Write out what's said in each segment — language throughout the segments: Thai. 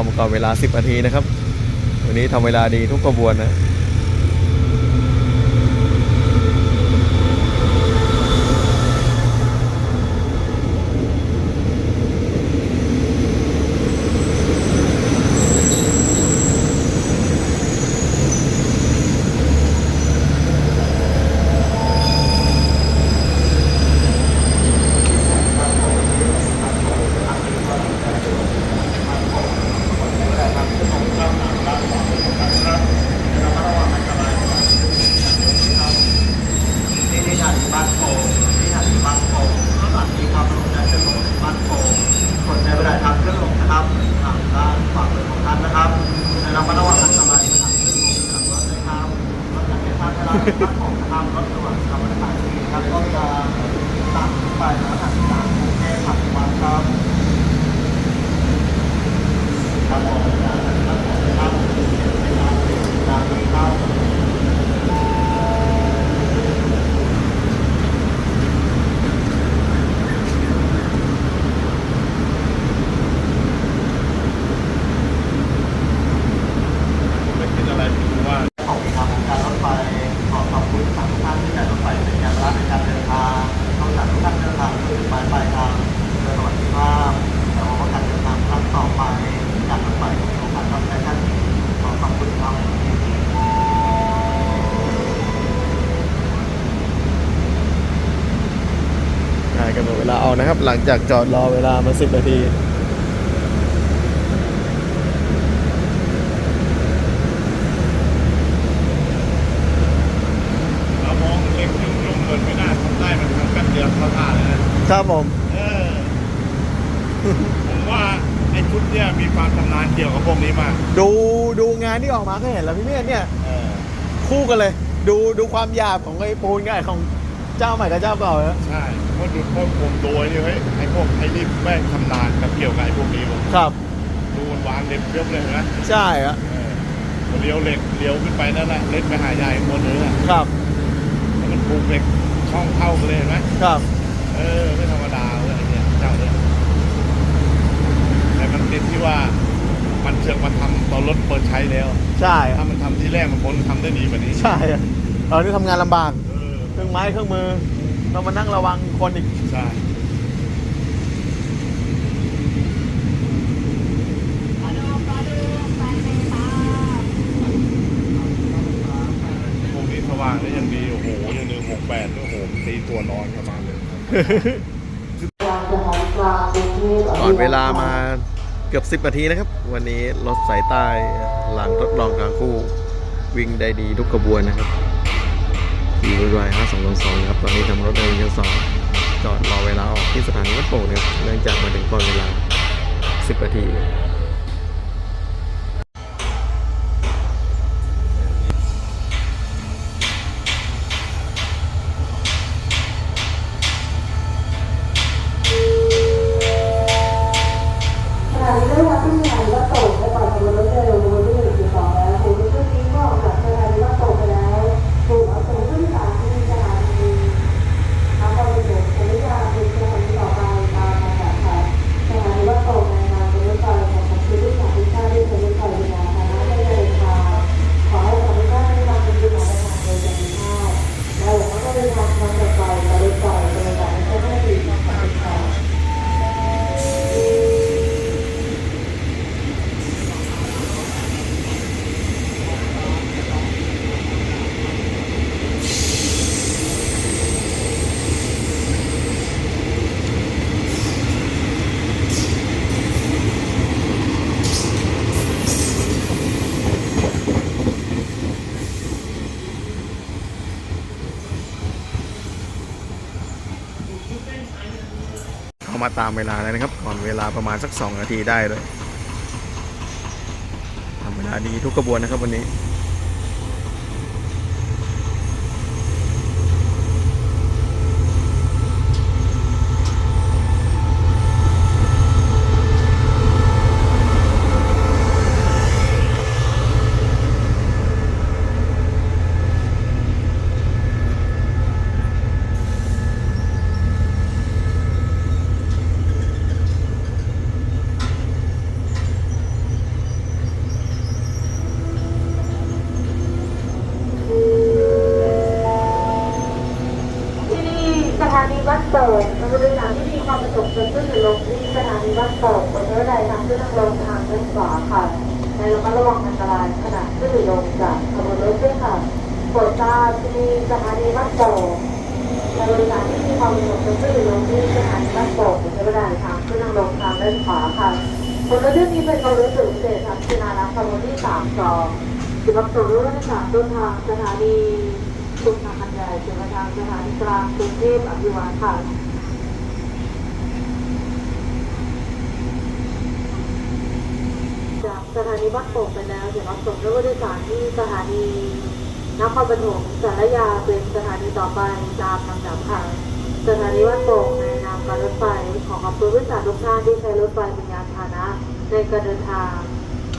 อมาก่อนเวลา 10นาทีนะครับ วันนี้ทำเวลาดีทุกกระบวนนะ นี่ที่ถัดบ้านโป่งที่ถัดบ้านโป่งข้างหลังมีความลงใจจะลงบ้านโป่งกดในเวลาทางขึ้นลงนะครับทางด้านขวามือของท่านนะครับในระมัดระวังอันตรายทางขึ้นลงจากรถเลยครับรถจั ข้างนะครับรถด่วนทางวันทางนี้ครับก็จะตัดไปแล้วทางทางกรุงเทพผักวันครับครับผมจากนั้นครับครับทางนี้ครับไปกินอะไรไม่รู้ว่า ของทางการรถไฟขอขอบคุณทางทุกท่านที่จ่ายรถไฟเป็นยานพาหนะในการเดินทางนอกจากทุกท่านเดินทางถึงหมายปลายทางโดยสวัสดิภาพแต่ว่าการเดินทางครั้งต่อไปการรถไฟมีโอกาสรับใช้ท่านอีกขอขอบคุณครับ ได้กำหนดเวลาเอานะครับ หลังจากจอดรอเวลามา10นาที เรามองเล็กยุ่งยุ่งเงินไม่น่าทำได้มันทำแป๊บเดียวเข้าท่าเลยนะครับผม เออ ผมว่าไอ้ชุดเนี่ยมีความชำนาญเกี่ยวกับพวกนี้มากดูดูงานที่ออกมาก็เห็นแล้วพี่เมธเนี่ย เออคู่กันเลย ดูดูความหยาบของไอ้ปูนกับไอ้ของเจ้าใหม่กับเจ้าเก่านะใช่ เพราะดูพวกผมโดยนี่เฮ้ยไอ้พวกไอ้นี่แม่งชำนาญกับเกี่ยวกับไอ้พวกนี้วะครับ ดูมันวางเล็บเรียบเลยนะใช่ครับเออเลี้ยวเหล็กเลี้ยวขึ้นไปนั่นแหละเล่นไปหายายคนนึงอะครับแล้วมันปลูกเหล็กช่องเข้ากันเลยเห็นไหมครับ เออไม่ธรรมดาเลยไอ้เนี่ยเจ้าเนี่ยแต่มันติดที่ว่ามันเชือกมันทำตอนรถเปิดใช้แล้ว ใช่ครัถ้าบมันทำที่แรกมันพ้นทำได้ดีกว่านี้ใช่ครับตอนนี้ทำงานลำบากเออเครื่องไม้เครื่องมือ ต้องมานั่งระวังคนอีก ใช่พวกนี้สว่างได้ยังดี โอ้โหยังหนึ่งหกแปดโอ้โหตีตัวนอนประมาณเลยก่อนเวลามาเกือบ 10 นาทีนะครับ วันนี้รถสายใต้หลังทดลองทางคู่ วิ่งได้ดีทุกกระบวนนะครับขี่ไวๆห้าสองสองครับตอนนี้ทำรถได้วิ่ง สองจอดรอเวลาออกที่สถานีวัดโป่งนะครับเนื่องจากมาถึงก่อนเวลา 10นาที ขณะนี้ได้รับที่สถานีวัดโป่งและก่อนจะรถเร็วบนที่หนึ่งจุดสองแล้วถูกรถตู้นี้ก็ออกจากสถานีวัดโป่งไปแล้วถูกเอาส่งขึ้นสถานีสถานีทางบริษัทอนุญาตถูกสถานีต่อไปตามมาจากทางสถานีวัดโป่งในทางรถไฟของทางคือผู้สาธิตชาติด้วยรถไฟเวลาคณะได้เดินทางขอให้สาธิตชาติได้รับเป็นผู้นำทางโดยสาธิตชาติและหลวงพ่อก็เดินทางทางรถไฟกับรถไฟโดยการใช้หน้าที่ของสาธิตชาติ เข้ามา ตามเวลาแล้วนะครับ ก่อนเวลาประมาณสัก 2 นาทีได้เลยทำเวลาดีทุกกระบวนนะครับวันนี้ ทางขึ้นทางลงทางด้านขวาค่ะบนรถเรื่องนี้เป็นขบวนรถสุดพิเศษทางชินาลักษณ์ขบวนที่สามสองจุดรับส่งรถโดยสารต้นทางสถานีสุขทางคันใหญ่จุดประทางสถานีกลางกรุงเทพอภิวัตค่ะจากสถานีบ้านโป่งไปแล้วเดี๋ยวรับส่งรถโดยสารที่สถานีนครปฐมสารยาเป็นสถานีต่อไปตามลำดับค่ะสถานีบ้านโป่ง ไฟขอขอบคุณผู้โดยสาทุกท่านที่ใช้รถไฟเป็นยานพาหนะ ในการเดินทาง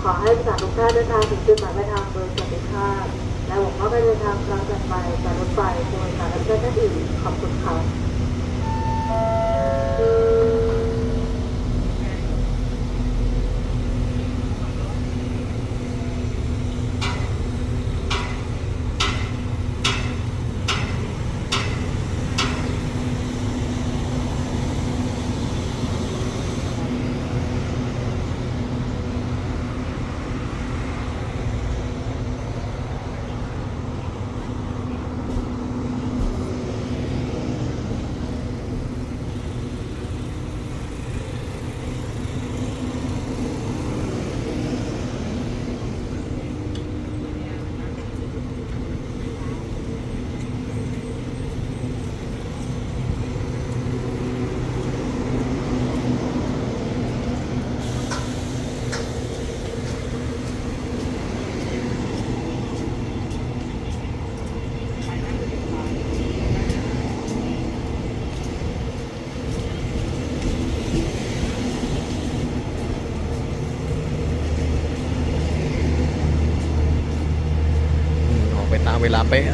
ขอให้วิสาทุกท่านเดินทางถึงจุดหมายปลายทางโดยสวัสดิภาพและหวังว่าการเดินทางครั้งต่อไปจารรถไฟโดยสารรับใช้ท่านอื่นขอบคุณครับมออกไป ตามเวลาเป๊ะ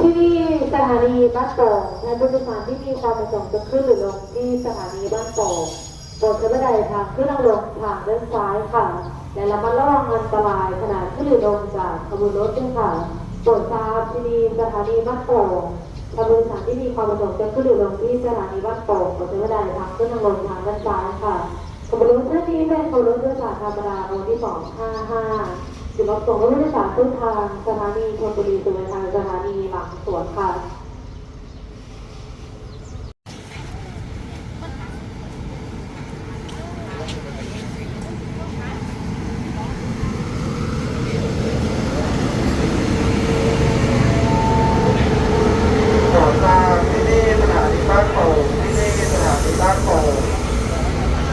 ที่นี่สถานี บ้านโป่งและผู้โดยสารที่มีความประสงค์จะขึ้นหรือลงที่สถานีบ้านโป่งโปรดใช้บันไดทางขึ้นทางลงทางด้านซ้ายค่ะ และระมัดระวังอันตรายขณะขึ้นหรือลงจากขบวนรถด้วยค่ะโปรดทราบที่นี่สถานีบ้านโป่งและผู้โดยสารที่มีความประสงค์จะขึ้นหรือลงที่สถานีบ้านโป่งโปรดใช้บันไดทางขึ้นทางลงทางด้านซ้ายค่ะขบวนรถเส้นนี้เป็นขบวนรถโดยสารธรรมดาขบวนที่255จุดรับส่งรถโดยสารต้นทางสถานีชลบุรีสุวรรณทางสถานีหลังสวนค่ะ โปรดทราบที่นี่สถานีบ้านโป่งที่นี่สถานีบ้านโป่ง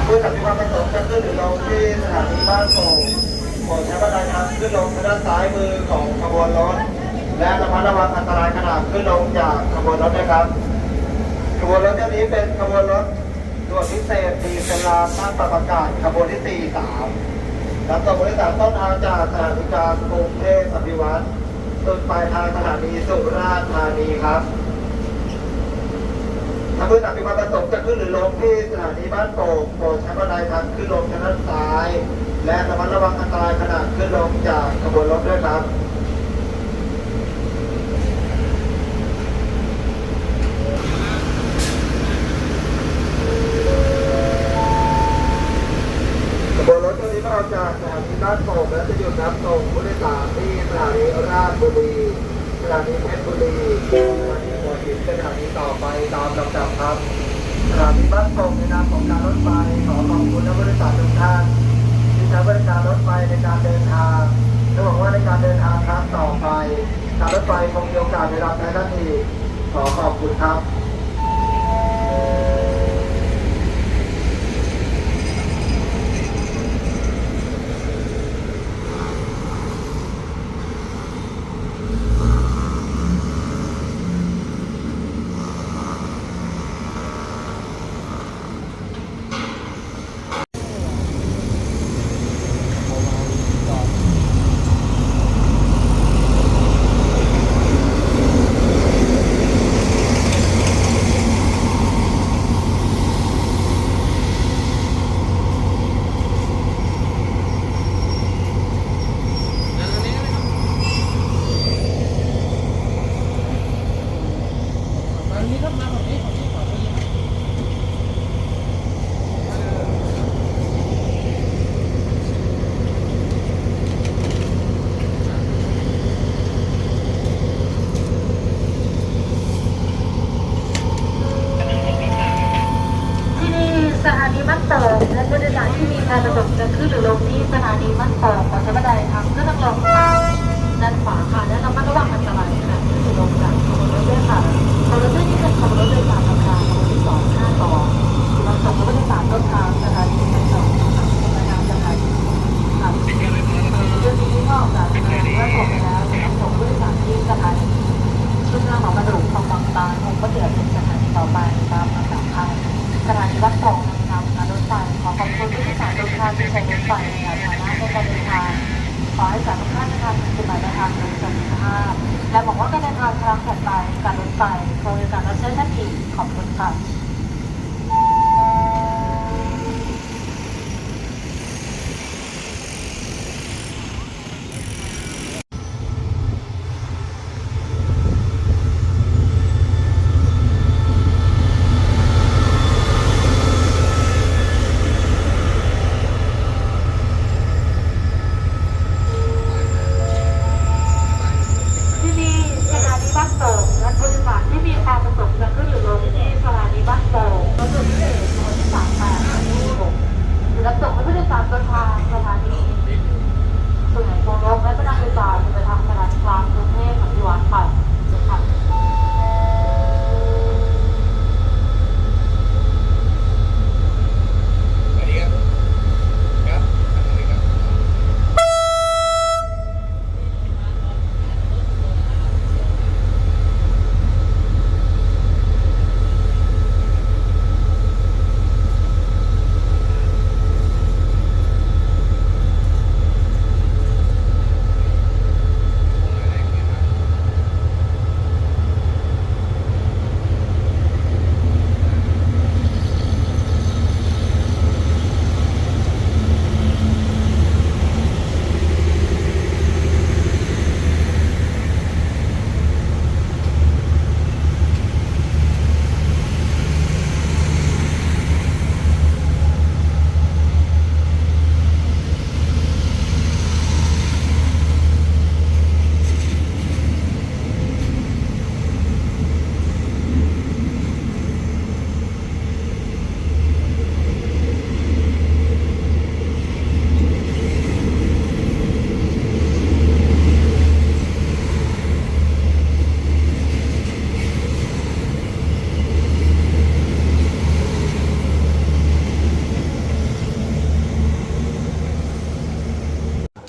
ผู้สัมผัสประสงค์จะขึ้นหรือลงที่สถานีบ้านโป่งโปรดใช้บันไดทางขึ้นลงทาง ด้านซ้ายมือของขบวนรถ และระมัดระวังอันตรายขณะขึ้นลงจากขบวนรถด้วยครับ ขบวนรถเที่ยวนี้เป็นขบวนรถด่วนพิเศษดีเซลาตั้งปรับอากาศขบวนที่ 43รับส่งบริษัทต้นทางจากสถานีกลางกรุงเทพอภิวัตรสุดปลายทางสถานีสุราษฎร์ธานีครับถ้าผู้โดยสารมีความประสงค์จะขึ้นหรือลงที่สถานีบ้านโป่งโปรดใช้บันไดทางขึ้นลงทางด้านซ้าย และระมัดระวังอันตรายขณะขึ้นลงจากขบวนรถด้วยครับขบวนรถตัวนี้ก็ออกจากสถานีบ้านโป่งและจะหยุดรับส่งผู้โดยสารที่สถานีราชบุรีสถานีเพชรบุรีสถานีหัวหินสถานีต่อไปตามลำดับครับสถานีบ้านโป่งในนามของการรถไฟขอขอบคุณนักบริษัททุกท่าน ช้บริการรถไฟในการเดินทางและหวังว่าในการเดินทางครั้งต่อไปการรถไฟคงมีโอกาสได้รับใช้ท่านอีกขอขอบคุณครับ สถานีบ้านโป่งและผู้โดยสารที่มีการประสบจะขึ้นหรือลงที่สถานีบ้านโป่งขอใช้บันไดทางขึ้นทางลงด้านขวาค่ะและระมัดระวังอันตรายขณะขึ้นหรือลงจากขบวนรถด้วยค่ะขบวนรถด้วยนี้เป็นขบวนรถโดยสารธรรมดาขบวนที่สองห้าต่อเราส่งผู้โดยสารต้นทางสถานีบ้านโป่งค่ะไปทางสถานีค่ะเรื่องนี้ก็อกจากสถานีบ้านโป่งไปแล้วจะส่งผู้โดยสารที่สถานีขึ้นทาหนองกระดูกคลอง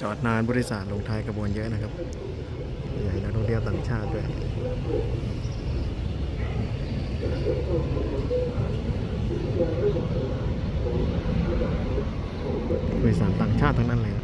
จอดนานบริษัทลงท้ายกระบวนเยอะนะครับ ใหญ่นักท่องเที่ยวต่างชาติด้วยบริษัทต่างชาติทั้งนั้นเลย